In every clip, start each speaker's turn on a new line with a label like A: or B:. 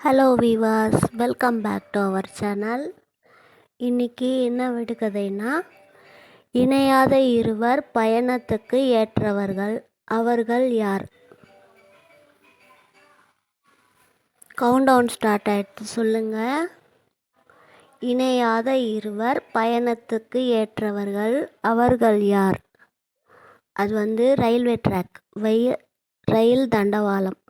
A: Hello viewers welcome back to our channel இன்றைக்கி என்ன விடுகதைனா இணையாத இருவர் பயணத்துக்கு ஏற்றவர்கள். அவர்கள் யார்? கவுண்ட் டவுன் ஸ்டார்ட் ஆயிடுச்சு சொல்லுங்கள் இணையாத இருவர் பயணத்துக்கு ஏற்றவர்கள். அவர்கள் யார்? அது வந்து ரயில்வே ட்ராக் வெயில் ரயில் தண்டவாளம்.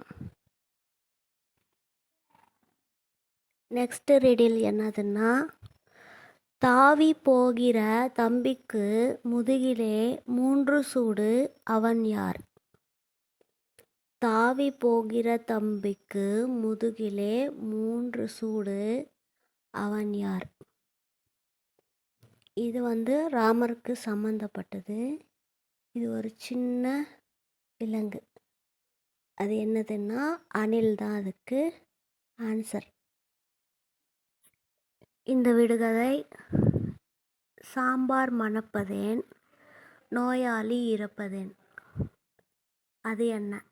A: நெக்ஸ்ட் ரீடில் என்னதுன்னா தாவி போகிற தம்பிக்கு முதுகிலே மூன்று சூடு அவன் யார்? தாவி போகிற தம்பிக்கு முதுகிலே மூன்று சூடு அவன் யார்? இது வந்து ராமருக்கு சம்மந்தப்பட்டது இது ஒரு சின்ன விலங்கு. அது என்னதுன்னா அணில் தான் அதுக்கு ஆன்சர் இந்த விடுகதை சாம்பார் மணப்பதேன் நோயாளி இறப்பதேன். அது என்ன?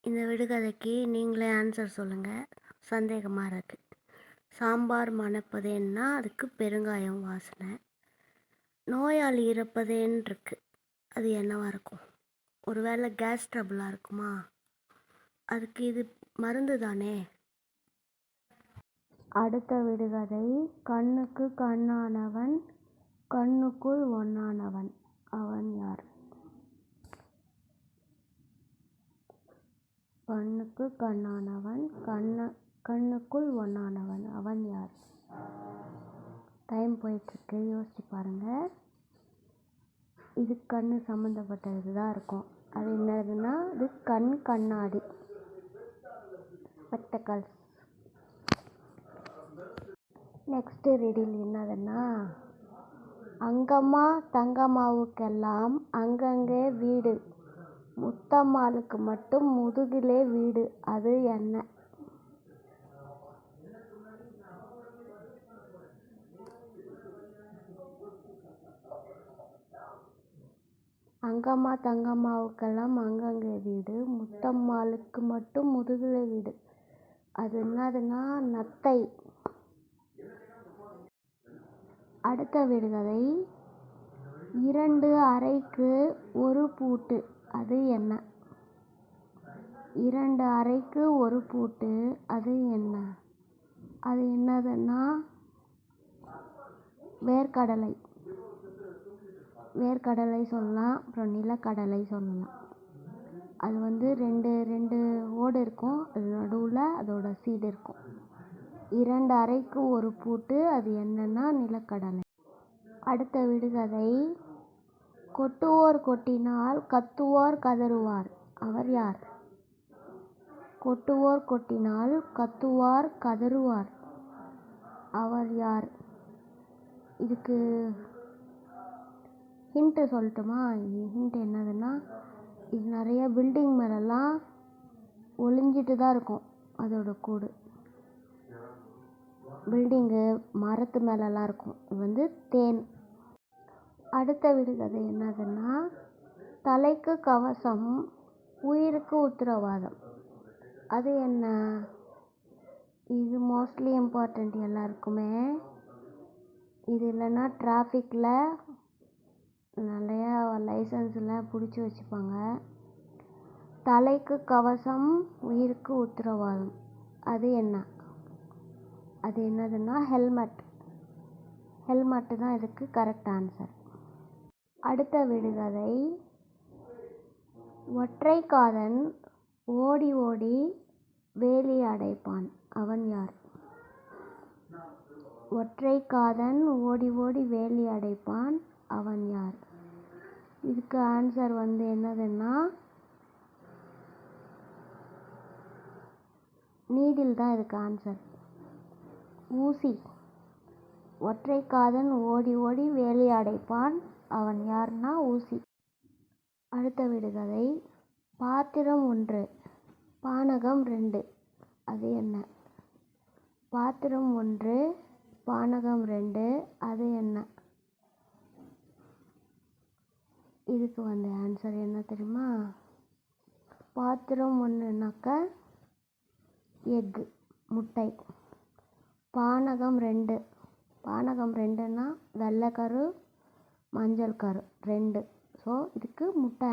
A: இந்த விடுகதைக்கு நீங்களே ஆன்சர் சொல்லுங்கள் சந்தேகமாக இருக்கு. சாம்பார் மணப்பதேன்னா அதுக்கு பெருங்காயம் வாசனை. நோயாளி இறப்பதேன் இருக்கு. அது என்னவாக இருக்கும்? ஒருவேளை கேஸ் ட்ரபுளாக இருக்குமா? அதுக்கு இது மருந்து தானே அடுத்த விடுகதை கண்ணுக்கு கண்ணானவன் கண்ணுக்குள் ஒன்னானவன் அவன் யார்? கண்ணுக்கு கண்ணானவன் கண்ண கண்ணுக்குள் ஒன்னானவன் அவன் யார்? டைம் போயிட்டுருக்கு. யோசிச்சு பாருங்கள் இது கண்ணு சம்மந்தப்பட்டது தான் இருக்கும். அது என்னதுன்னா இது கண் கண்ணாடி. ஸ்பெக்டக்கல்ஸ் நெக்ஸ்ட்டு ரீடில் என்னதுன்னா அங்கம்மா தங்கம்மாவுக்கெல்லாம் அங்கங்கே வீடு. முத்தம்மாளுக்கு மட்டும் முதுகிலே வீடு. அது என்ன? அங்கம்மா தங்கம்மாவுக்கெல்லாம் அங்கங்கே வீடு. முத்தம்மாளுக்கு மட்டும் முதுகிலே வீடு. அது என்னதுன்னா நத்தை. அடுத்த விடுகதை. இரண்டு அறைக்கு ஒரு பூட்டு. அது என்ன? இரண்டு அறைக்கு ஒரு பூட்டு. அது என்ன? அது என்னதுன்னா வேர்க்கடலை. வேர்க்கடலை சொல்லலாம் அப்புறம் நிலக்கடலை சொல்லலாம் அது வந்து ரெண்டு ரெண்டு ஓடு இருக்கும். அது நடுவில் அதோட சீடு இருக்கும். இரண்டு அறைக்கு ஒரு பூட்டு. அது என்னன்னா நிலக்கடலை. அடுத்த விடுகதை. கொட்டுவோர் கொட்டினால் கத்துவோர் கதறுவார். அவர் யார்? கொட்டுவோர் கொட்டினால் கத்துவார் கதறுவார். அவர் யார்? இதுக்கு ஹிண்ட்டு சொல்லட்டுமா? ஹிண்ட் என்னதுன்னா இது நிறைய பில்டிங் மேலெல்லாம் ஒளிஞ்சிட்டு தான் இருக்கும் அதோட கூடு. பில்டிங்கு மரத்து மேலெலாம் இருக்கும். இது வந்து தேன். அடுத்த விடுகதை என்னதுன்னா தலைக்கு கவசம் உயிருக்கு உத்தரவாதம். அது என்ன? இது மோஸ்ட்லி இம்பார்ட்டண்ட் எல்லாருக்குமே. இது இல்லைன்னா டிராஃபிக்கில் நிறையா லைசன்ஸ்லாம் பிடிச்சி வச்சுப்பாங்க. தலைக்கு கவசம் உயிருக்கு உத்தரவாதம். அது என்ன? அது என்னதுன்னா ஹெல்மெட் ஹெல்மெட்டு தான் இதுக்கு கரெக்ட் ஆன்சர் அடுத்த விடுகதை. ஒற்றை காதன் ஓடி ஓடி வேலி அடைப்பான். அவன் யார்? ஒற்றை காதன் ஓடி ஓடி வேலி அடைப்பான். அவன் யார்? இதுக்கு ஆன்சர் வந்து என்னதுன்னா நீடில் தான் இதுக்கு ஆன்சர் ஊசி. ஒற்றை காதன் ஓடி ஓடி வேலையடைப்பான் அவன் யார்னா ஊசி. அடுத்த விடுகதை. பாத்திரம் ஒன்று. பானகம் ரெண்டு. அது என்ன? பாத்திரம் ஒன்று பானகம் ரெண்டு. அது என்ன? இதுக்கு வந்து ஆன்சர் என்ன தெரியுமா? பாத்திரம் ஒன்றுனாக்க எக்கு முட்டை. பானகம் ரெண்டு. பானகம் ரெண்டுன்னா வெள்ளை கரு மஞ்சள் கரு. ரெண்டு. ஸோ இதுக்கு முட்டை